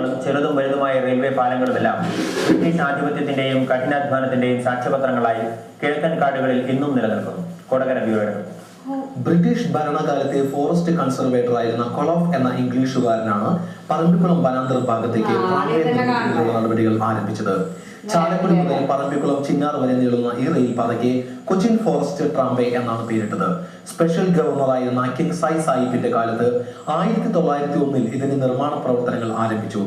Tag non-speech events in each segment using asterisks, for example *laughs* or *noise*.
പാതകളും ചെറുതും വലുതുമായ റെയിൽവേ പാലങ്ങളുമെല്ലാം ബ്രിട്ടീഷ് ആധിപത്യത്തിന്റെയും കഠിനാധ്വാനത്തിന്റെയും സാക്ഷ്യപത്രങ്ങളായി കിഴക്കൻ കാടുകളിൽ ഇന്നും നിലനിൽക്കുന്നു. കൊടകര ബ്യൂറോ ബ്രിട്ടീഷ് ഭരണകാലത്തെ ഫോറസ്റ്റ് കൺസർവേറ്റർ ആയിരുന്ന കൊളോഫ് എന്ന ഇംഗ്ലീഷുകാരനാണ് പറമ്പിക്കുളം വനാന്തര ഭാഗത്തേക്ക് നടപടികൾ ആരംഭിച്ചത്. ചാലക്കുടി മുതൽ പറമ്പിക്കുളം ചിന്നാർ വരെ നീളുന്ന ഈ റെയിൽ പാതയ്ക്ക് കൊച്ചിൻ ഫോറസ്റ്റ് ട്രാംവേ എന്നാണ് പേരിട്ടത്. സ്പെഷ്യൽ ഗവർണറായിരുന്ന കിങ് സായി സാഹിബിന്റെ കാലത്ത് ആയിരത്തി തൊള്ളായിരത്തി ഒന്നിൽ ഇതിന്റെ നിർമ്മാണ പ്രവർത്തനങ്ങൾ ആരംഭിച്ചു.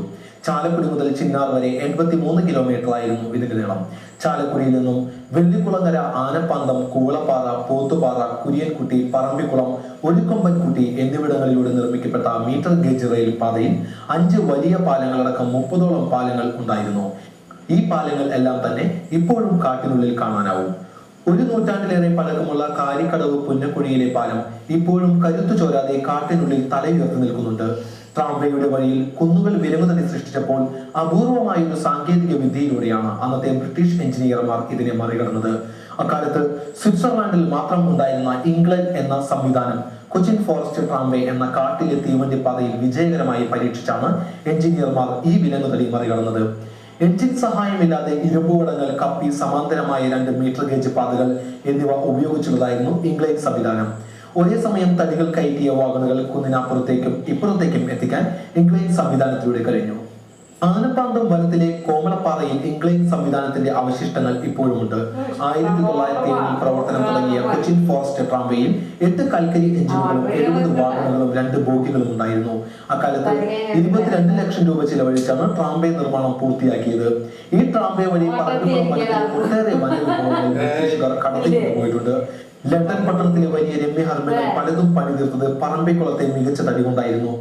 ചാലക്കുടി മുതൽ ചിന്നാർ വരെ എൺപത്തി മൂന്ന് കിലോമീറ്റർ ആയിരുന്നു ഇതിന്റെ നീളം. ചാലക്കുടിയിൽ നിന്നും വെള്ളിക്കുളങ്ങര ആനപ്പാന്തം കൂളപ്പാറ പോത്തുപാറ കുര്യൻകുട്ടി പറമ്പിക്കുളം ഒഴുക്കൊമ്പൻകുട്ടി എന്നിവിടങ്ങളിലൂടെ നിർമ്മിക്കപ്പെട്ട മീറ്റർ ഗേജ് റെയിൽ പാതയിൽ അഞ്ച് വലിയ പാലങ്ങളടക്കം മുപ്പതോളം പാലങ്ങൾ ഉണ്ടായിരുന്നു. ഈ പാലങ്ങൾ എല്ലാം തന്നെ ഇപ്പോഴും കാട്ടിനുള്ളിൽ കാണാനാവും. ഒരു നൂറ്റാണ്ടിലേറെ പഴക്കമുള്ള കാലിക്കടവ് പുന്നക്കുഴിയിലെ പാലം ഇപ്പോഴും കരുത്തു ചോരാതെ കാട്ടിനുള്ളിൽ തലയുയർത്തി നിൽക്കുന്നുണ്ട്. ട്രാംവേയുടെ വഴിയിൽ കുന്നുകൾ വിലങ്ങുതടി സൃഷ്ടിച്ചപ്പോൾ അപൂർവമായ ഒരു സാങ്കേതിക വിദ്യയിലൂടെയാണ് അന്നത്തെ ബ്രിട്ടീഷ് എഞ്ചിനീയർമാർ ഇതിനെ മറികടന്നത്. അക്കാലത്ത് സ്വിറ്റ്സർലാൻഡിൽ മാത്രം ഉണ്ടായിരുന്ന ഇംഗ്ലണ്ട് എന്ന സംവിധാനം കൊച്ചിൻ ഫോറസ്റ്റ് ട്രാംവേ എന്ന കാട്ടിലെ തീവണ്ടി പാതയിൽ വിജയകരമായി പരീക്ഷിച്ചാണ് എഞ്ചിനീയർമാർ ഈ വിലങ്ങുതടി മറികടന്നത്. എഞ്ചിൻ സഹായമില്ലാതെ ഇരുമ്പുവടങ്ങൾ കപ്പി സമാന്തരമായ രണ്ട് മീറ്റർ ഗേജ് പാതകൾ എന്നിവ ഉപയോഗിച്ചുള്ളതായിരുന്നു ഇംഗ്ലീഷ് സംവിധാനം. ഒരേ സമയം തടികൾ കയറ്റിയ വാഗണുകൾ കുന്നിനപ്പുറത്തേക്കും ഇപ്പുറത്തേക്കും എത്തിക്കാൻ ഇംഗ്ലീഷ് സംവിധാനത്തിലൂടെ കഴിഞ്ഞു. ആനപ്പാന്തം വനത്തിലെ കോമളപ്പാറയിൽ ഇംഗ്ലീഷ് സംവിധാനത്തിന്റെ അവശിഷ്ടങ്ങൾ ഇപ്പോഴുമുണ്ട്. ആയിരത്തി തൊള്ളായിരത്തി ഏഴിൽ പ്രവർത്തനം തുടങ്ങിയ കൊച്ചിൻ ഫോറസ്റ്റ് ട്രാംവേയിൽ എട്ട് കൽക്കരി എഞ്ചിനുകളും എഴുപത് വാഹനങ്ങളും രണ്ട് ബോഗികളും ഉണ്ടായിരുന്നു. അക്കാലത്ത് ഇരുപത്തിരണ്ട് ലക്ഷം രൂപ ചിലവഴിച്ചാണ് ട്രാംവേ നിർമ്മാണം പൂർത്തിയാക്കിയത്. ഈ ട്രാംവേ വഴി വനത്തിൽ ഒട്ടേറെ വനവിഭവങ്ങൾ *laughs* ബ്രിട്ടീഷുകാർ കടത്തിക്കൊണ്ടു പോയിട്ടുണ്ട്. ലണ്ടൻ പട്ടണത്തിലെ വലിയ രമ്യ ഹർമ്മകൾ പലതും പണിതീർത്തത് പറമ്പിക്കുളത്തെ മികച്ച തടി കൊണ്ടായിരുന്നു.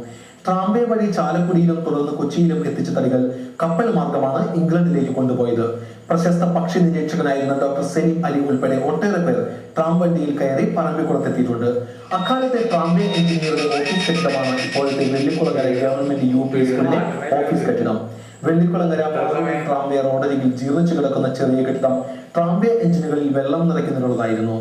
ട്രാംവേ വഴി ചാലക്കുടിയിലും തുടർന്ന് കൊച്ചിയിലും എത്തിച്ച തടികൾ കപ്പൽ മാർഗമാണ് ഇംഗ്ലണ്ടിലേക്ക് കൊണ്ടുപോയത്. പ്രശസ്ത പക്ഷി നിരീക്ഷകനായിരുന്ന ഡോക്ടർ സെലിം അലി ഉൾപ്പെടെ ഒട്ടേറെ പേർ ട്രാം വണ്ടിയിൽ കയറി പറമ്പിക്കുളത്തെത്തിയിട്ടുണ്ട്. അക്കാലത്തെ ട്രാംവേ എഞ്ചിനീയറുടെ ഓഫീസ് കെട്ടിടമാണ് ഇപ്പോഴത്തെ വെള്ളിക്കുളങ്ങര ഗവൺമെന്റ് യു പി സ്കൂളിലെ ഓഫീസ് കെട്ടിടം. വെള്ളിക്കുളങ്ങര ട്രാംവേ റോഡരികിൽ ജീർണിച്ചു കിടക്കുന്ന ചെറിയ കെട്ടിടം ട്രാംവേ എഞ്ചിനുകളിൽ വെള്ളം നിറയ്ക്കുന്നതിനുള്ളതായിരുന്നു.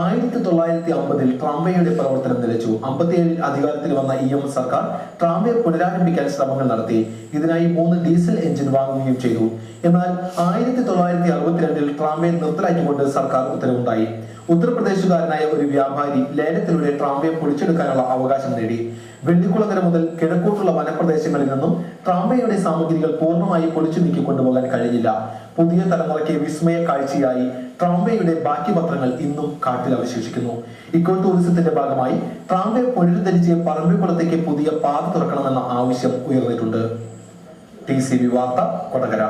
ആയിരത്തി തൊള്ളായിരത്തി അമ്പതിൽ ട്രാംവേയുടെ പ്രവർത്തനം നിലച്ചു. അമ്പത്തിയേഴിൽ അധികാരത്തിൽ വന്ന ഇ എം സർക്കാർ ട്രാംവേ പുനരാരംഭിക്കാൻ ശ്രമങ്ങൾ നടത്തി. ഇതിനായി മൂന്ന് ഡീസൽ എഞ്ചിൻ വാങ്ങുകയും ചെയ്തു. എന്നാൽ ആയിരത്തി തൊള്ളായിരത്തി അറുപത്തിരണ്ടിൽ ട്രാംവേ നിർത്തലാക്കിക്കൊണ്ട് സർക്കാർ ഉത്തരവുണ്ടായി. ഉത്തർപ്രദേശുകാരനായ ഒരു വ്യാപാരി ലേലത്തിലൂടെ ട്രാംവേ പൊളിച്ചെടുക്കാനുള്ള അവകാശം നേടി. വെള്ളിക്കുളങ്ങര മുതൽ കിഴക്കോട്ടുള്ള വനപ്രദേശങ്ങളിൽ നിന്നും ട്രാംവേയുടെ സാമഗ്രികൾ പൂർണമായി പൊളിച്ചു നീക്കി കൊണ്ടുപോകാൻ കഴിഞ്ഞില്ല. പുതിയ തലമുറയ്ക്ക് വിസ്മയ കാഴ്ചയായി ട്രാംവേയുടെ ബാക്കി പത്രങ്ങൾ ഇന്നും കാട്ടിൽ അവശേഷിക്കുന്നു. ഇക്കോ ടൂറിസത്തിന്റെ ഭാഗമായി ട്രാംവേ പുനരുദ്ധരിച്ച് പറമ്പിക്കുളത്തേക്ക് പുതിയ പാത തുറക്കണമെന്ന ആവശ്യം ഉയർന്നിട്ടുണ്ട്. ടി സി വി വാർത്ത കൊടകര.